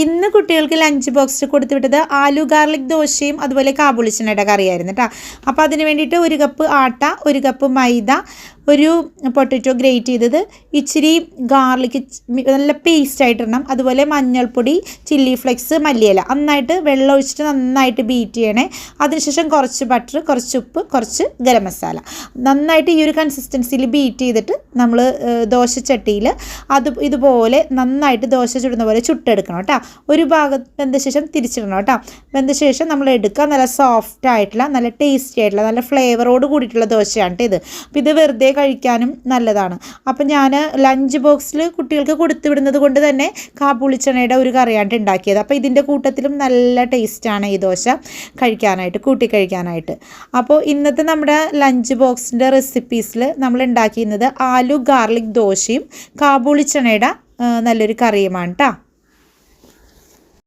ഇന്ന് കുട്ടികൾക്ക് ലഞ്ച് ബോക്സിൽ കൊടുത്തു വിട്ടത് ആലു ഗാർലിക് ദോശയും അതുപോലെ കാബുളിച്ചനയുടെ കറിയായിരുന്നു കേട്ടോ അപ്പോൾ അതിന് വേണ്ടിയിട്ട് ഒരു കപ്പ് ആട്ട ഒരു കപ്പ് മൈദ ഒരു പൊട്ടറ്റോ ഗ്രേറ്റ് ചെയ്തത് ഇച്ചിരി ഗാർലിക് നല്ല പേസ്റ്റ് ആയിട്ടിടണം. അതുപോലെ മഞ്ഞൾപ്പൊടി ചില്ലി ഫ്ലെക്സ് മല്ലിയില. നന്നായിട്ട് വെള്ളം ഒഴിച്ചിട്ട് നന്നായിട്ട് ബീറ്റ് ചെയ്യണേ. അതിനുശേഷം കുറച്ച് ബട്ടർ കുറച്ച് ഉപ്പ് കുറച്ച് ഗരം മസാല. നന്നായിട്ട് ഈ ഒരു കൺസിസ്റ്റൻസിയിൽ ബീറ്റ് ചെയ്തിട്ട് നമ്മൾ ദോശച്ചട്ടിയിൽ അത് ഇതുപോലെ നന്നായിട്ട് ദോശ ചുടുന്ന പോലെ ചുട്ടെടുക്കണം കേട്ടോ. ഒരു ഭാഗത്ത് വെന്ത ശേഷം തിരിച്ചിടണം കേട്ടോ. വെന്ത ശേഷം നമ്മൾ എടുക്കുക. നല്ല സോഫ്റ്റ് ആയിട്ടുള്ള നല്ല ടേസ്റ്റി ആയിട്ടുള്ള നല്ല ഫ്ലേവറോട് കൂടിയിട്ടുള്ള ദോശയാണ് ഇത്. അപ്പോൾ ഇത് വെറുതെ കഴിക്കാനും നല്ലതാണ്. അപ്പം ഞാൻ ലഞ്ച് ബോക്സിൽ കുട്ടികൾക്ക് കൊടുത്തു വിടുന്നത് കൊണ്ട് തന്നെ കാപ്പുളിച്ചണയുടെ ഒരു കറിയാണ്ട് ഉണ്ടാക്കിയത് അപ്പോൾ ഇതിന്റെ കൂട്ടത്തിലും നല്ല ടേസ്റ്റാണ് ഈ ദോശ കഴിക്കാനായിട്ട് കൂട്ടി കഴിക്കാനായിട്ട്. അപ്പോൾ ഇന്നത്തെ നമ്മുടെ ലഞ്ച് ബോക്സിന്റെ റെസിപ്പീസിൽ നമ്മൾ ഉണ്ടാക്കിയിരുന്നത് ആലു ഗാർലിക് ദോശയും കാബൂളിച്ചണയുടെ നല്ലൊരു കറിയുമാണ് കേട്ടോ